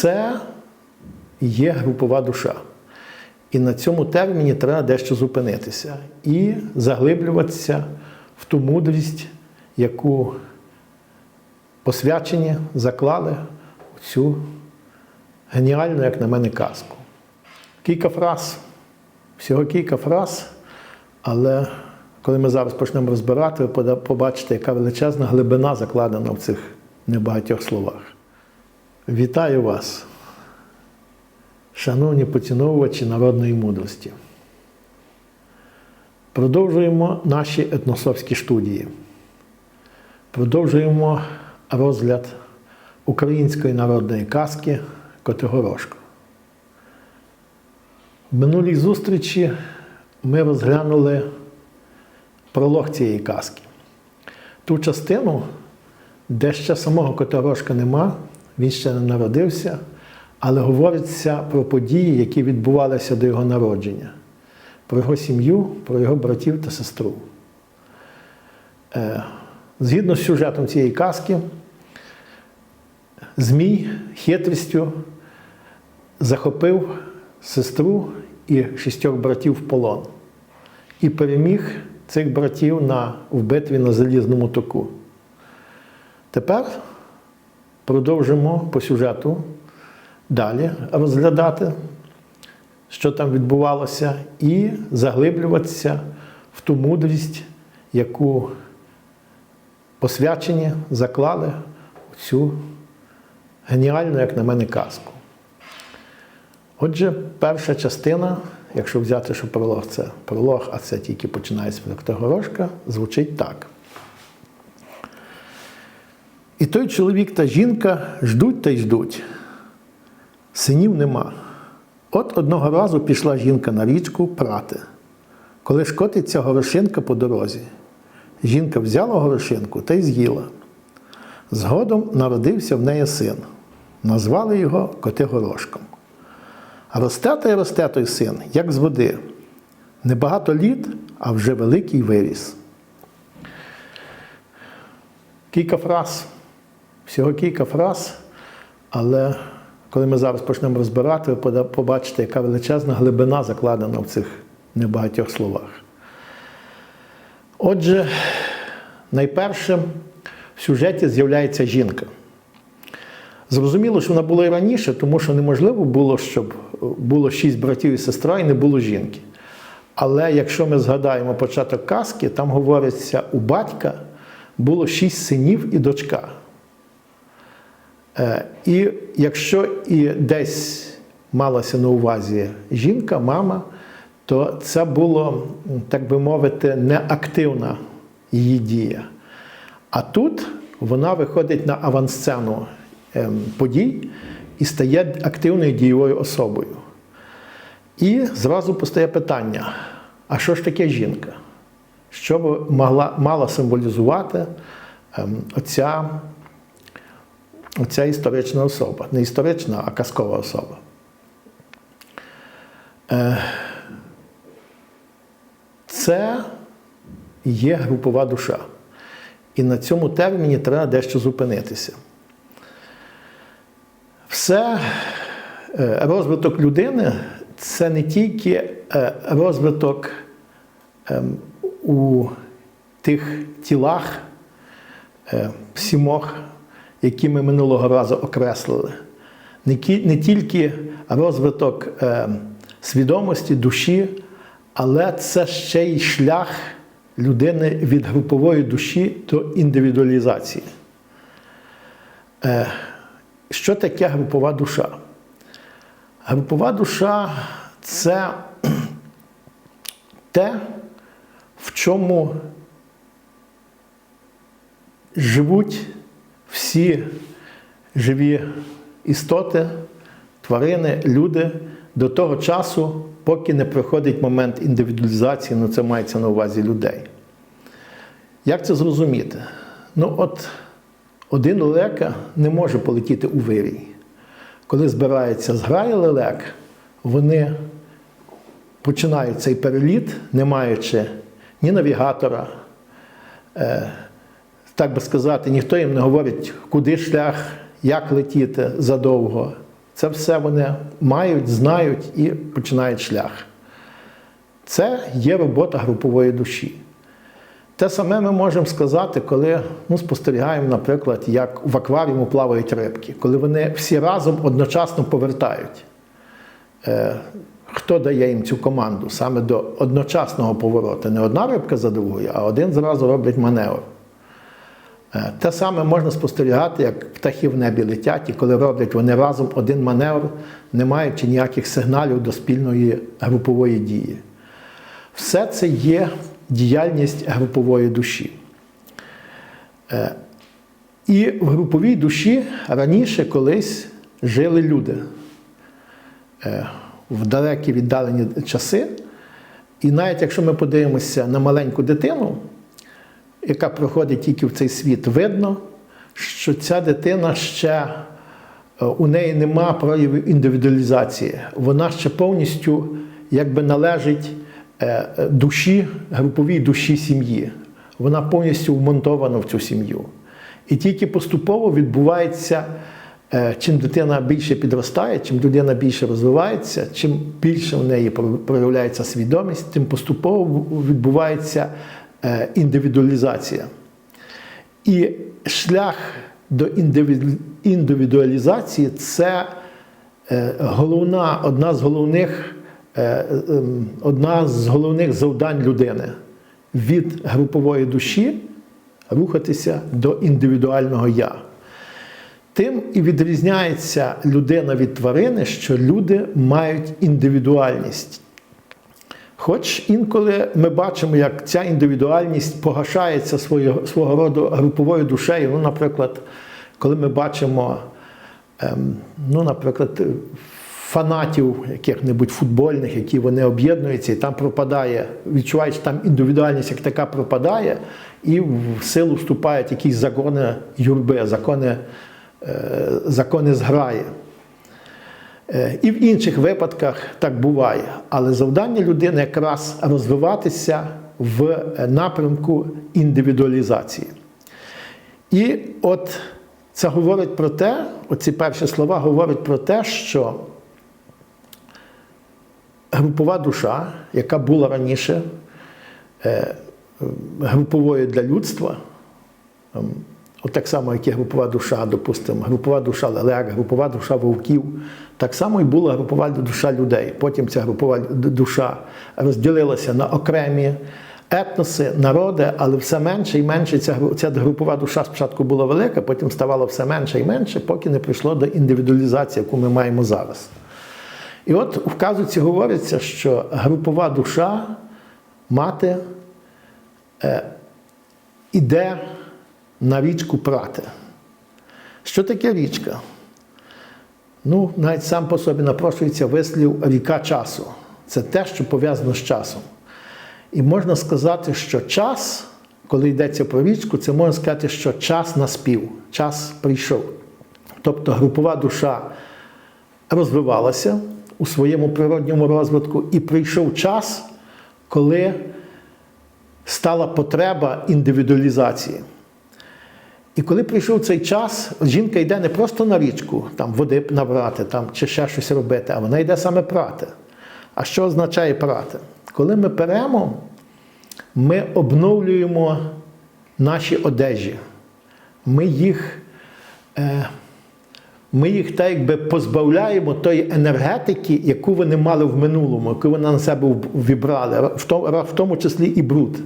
Це є групова душа. І на цьому терміні треба дещо зупинитися і заглиблюватися в ту мудрість, яку посвячені заклали в цю геніальну, як на мене, казку. Кілька фраз, всього кілька фраз, але коли ми зараз почнемо розбирати, ви побачите, яка величезна глибина закладена в цих небагатьох словах. Вітаю вас, шановні поціновувачі народної мудрості. Продовжуємо наші етносовські студії. Продовжуємо розгляд української народної казки Котигорошко. В минулій зустрічі ми розглянули пролог цієї казки. Ту частину, де ще самого Котигорошка нема, він ще не народився, але говориться про події, які відбувалися до його народження, про його сім'ю, про його братів та сестру. Е, Згідно з сюжетом цієї казки, Змій хитрістю захопив сестру і шістьох братів в полон і переміг цих братів на, в битві на Залізному току. Тепер продовжимо по сюжету далі розглядати, що там відбувалося, і заглиблюватися в ту мудрість, яку посвячені заклали в цю геніальну, як на мене, казку. Отже, перша частина, якщо взяти, що пролог це пролог, а це тільки починається з горошка, звучить так. І той чоловік та жінка ждуть та й ждуть. Синів нема. От одного разу пішла жінка на річку прати. Коли ж котиться горошинка по дорозі. Жінка взяла горошинку та й з'їла. Згодом народився в неї син. Назвали його Котигорошком. Росте та й росте той син, як з води. Небагато літ, а вже великий виріс. Кілька фраз, всього кілька фраз, але коли ми зараз почнемо розбирати, ви побачите, яка величезна глибина закладена в цих небагатьох словах. Отже, найперше в сюжеті з'являється жінка. Зрозуміло, що вона була і раніше, тому що неможливо було, щоб було шість братів і сестра, і не було жінки. Але якщо ми згадаємо початок казки, там говориться, у батька було шість синів і дочка. Е, І якщо і десь малася на увазі жінка, мама, то це було, так би мовити, неактивна її дія. А тут вона виходить на авансцену ем, подій і стає активною дієвою особою. І зразу постає питання: а що ж таке жінка? Що б могла, мала символізувати ем, оця, оця історична особа? Не історична, а казкова особа. Е, це є групова душа. І на цьому терміні треба дещо зупинитися. Все е, розвиток людини це не тільки е, розвиток ем, у тих тілах сімох, які ми минулого разу окреслили, не тільки розвиток е, свідомості, душі, але це ще й шлях людини від групової душі до індивідуалізації. Е, Що таке групова душа? Групова душа це те, в чому живуть всі живі істоти, тварини, люди до того часу, поки не приходить момент індивідуалізації, ну це мається на увазі людей. Як це зрозуміти? Ну, от один лелека не може полетіти у вирій. Коли збирається зграя лелек, вони починають цей переліт, не маючи ні навігатора, е, так би сказати, ніхто їм не говорить, куди шлях, як летіти задовго. Це все вони мають, знають і починають шлях. Це є робота групової душі. Те саме ми можемо сказати, коли ну, спостерігаємо, наприклад, як в акваріуму плавають рибки, коли вони всі разом одночасно повертають. Е, хто дає їм цю команду саме до одночасного повороту? Не одна рибка за другою, а один зразу робить маневр. Е, Те саме можна спостерігати, як птахи в небі летять, і коли роблять вони разом один маневр, не маючи ніяких сигналів до спільної групової дії. Все це є діяльність групової душі. Е, І в груповій душі раніше колись жили люди Е, в далекі віддалені часи. І навіть якщо ми подивимося на маленьку дитину, яка проходить тільки в цей світ, видно, що ця дитина ще е, у неї нема проявів індивідуалізації. Вона ще повністю якби належить е, е, душі, груповій душі сім'ї. Вона повністю вмонтована в цю сім'ю. І тільки поступово відбувається, чим дитина більше підростає, чим людина більше розвивається, чим більше в неї проявляється свідомість, тим поступово відбувається індивідуалізація. І шлях до індивідуалізації це е, головна, одна з головних, е, ем, одна з головних завдань людини від групової душі рухатися до індивідуального я. Тим і відрізняється людина від тварини, що люди мають індивідуальність. Хоч інколи ми бачимо, як ця індивідуальність погашається свого, свого роду груповою душею. Ну, наприклад, коли ми бачимо, ем, ну, наприклад, фанатів яких-небудь футбольних, які вони об'єднуються, і там пропадає, відчувають, що там індивідуальність як така пропадає, і в силу вступають якісь закони юрби, закони, е, закони зграї. Е, І в інших випадках так буває. Але завдання людини якраз розвиватися в напрямку індивідуалізації. І от це говорить про те, оці перші слова говорять про те, що групова душа, яка була раніше е, груповою для людства, От так само, як і групова душа, допустимо, групова душа лелек, групова душа вовків, так само і була групова душа людей. Потім ця групова душа розділилася на окремі етноси, народи, але все менше і менше ця, ця групова душа спочатку була велика, потім ставало все менше і менше, поки не прийшло до індивідуалізації, яку ми маємо зараз. І от в казуці говориться, що групова душа мати е, іде на річку прати. Що таке річка? Ну, навіть сам по собі напрошується вислів ріка часу. Це те, що пов'язано з часом. І можна сказати, що час, коли йдеться про річку, це можна сказати, що час наспів, час прийшов. Тобто групова душа розвивалася у своєму природньому розвитку, і прийшов час, коли стала потреба індивідуалізації. І коли прийшов цей час, жінка йде не просто на річку, там води набрати там, чи ще щось робити, а вона йде саме прати. А що означає прати? Коли ми перемо, ми обновлюємо наші одежі. Ми їх, е, ми їх так якби позбавляємо тої енергетики, яку вони мали в минулому, яку вони на себе вібрали, в тому, в тому числі і бруд.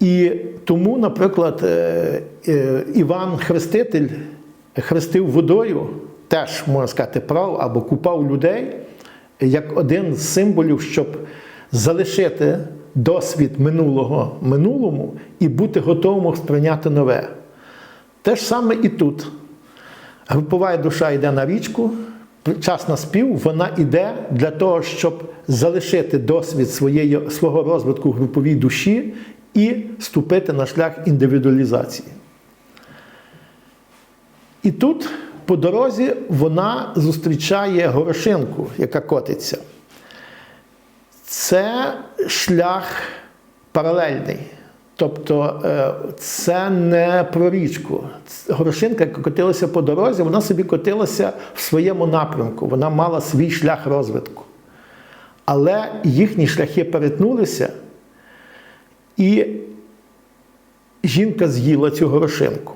І тому, наприклад, е, е, Іван Хреститель хрестив водою, теж, можна сказати, прав або купав людей як один з символів, щоб залишити досвід минулого минулому і бути готовим сприйняти нове. Те ж саме і тут. Групова душа йде на річку, час наспів, вона йде для того, щоб залишити досвід своєї, свого розвитку груповій душі і ступити на шлях індивідуалізації. І тут по дорозі вона зустрічає горошинку, яка котиться. Це шлях паралельний. Тобто е, це не про річку. Горошинка, яка котилася по дорозі, вона собі котилася в своєму напрямку, вона мала свій шлях розвитку. Але їхні шляхи перетнулися, і жінка з'їла цю горошинку.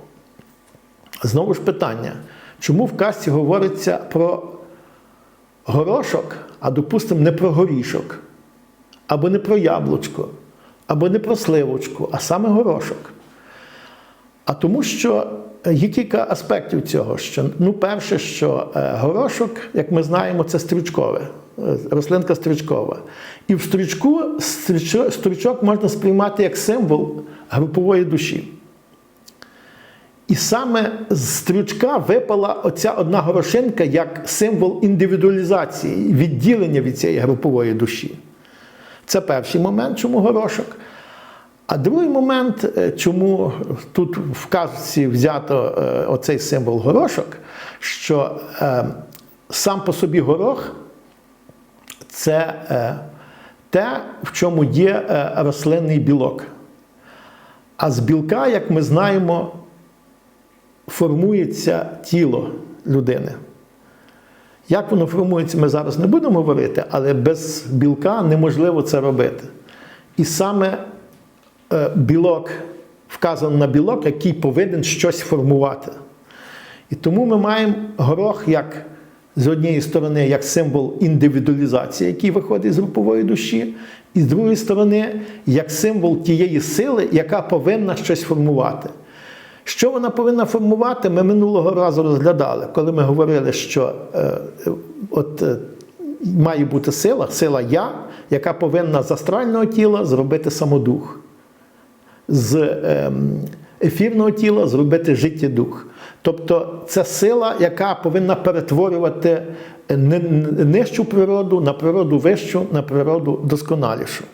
Знову ж питання, чому в казці говориться про горошок, а допустимо, не про горішок, або не про яблучко, або не про сливочку, а саме горошок? А тому, що є кілька аспектів цього. Що, ну, перше, що е, горошок, як ми знаємо, це стрючкове, рослинка стрючкова. І в стрючку стрічо- стручок можна сприймати як символ групової душі. І саме з стрючка випала оця одна горошинка як символ індивідуалізації, відділення від цієї групової душі. Це перший момент, чому горошок. А другий момент, е, чому тут в казці взято е, оцей символ горошок, що е, сам по собі горох це е, те, в чому є е, рослинний білок. А з білка, як ми знаємо, формується тіло людини. Як воно формується, ми зараз не будемо говорити, але без білка неможливо це робити. І саме е, білок вказано на білок, який повинен щось формувати. І тому ми маємо горох як з однієї сторони як символ індивідуалізації, який виходить з групової душі, і з другої сторони, як символ тієї сили, яка повинна щось формувати. Що вона повинна формувати, ми минулого разу розглядали, коли ми говорили, що е, е, от, е, має бути сила, сила я, яка повинна з астрального тіла зробити самодух з ем, ефірного тіла зробити життєдух. Тобто це сила, яка повинна перетворювати ни- ни- нижчу природу на природу вищу, на природу досконалішу.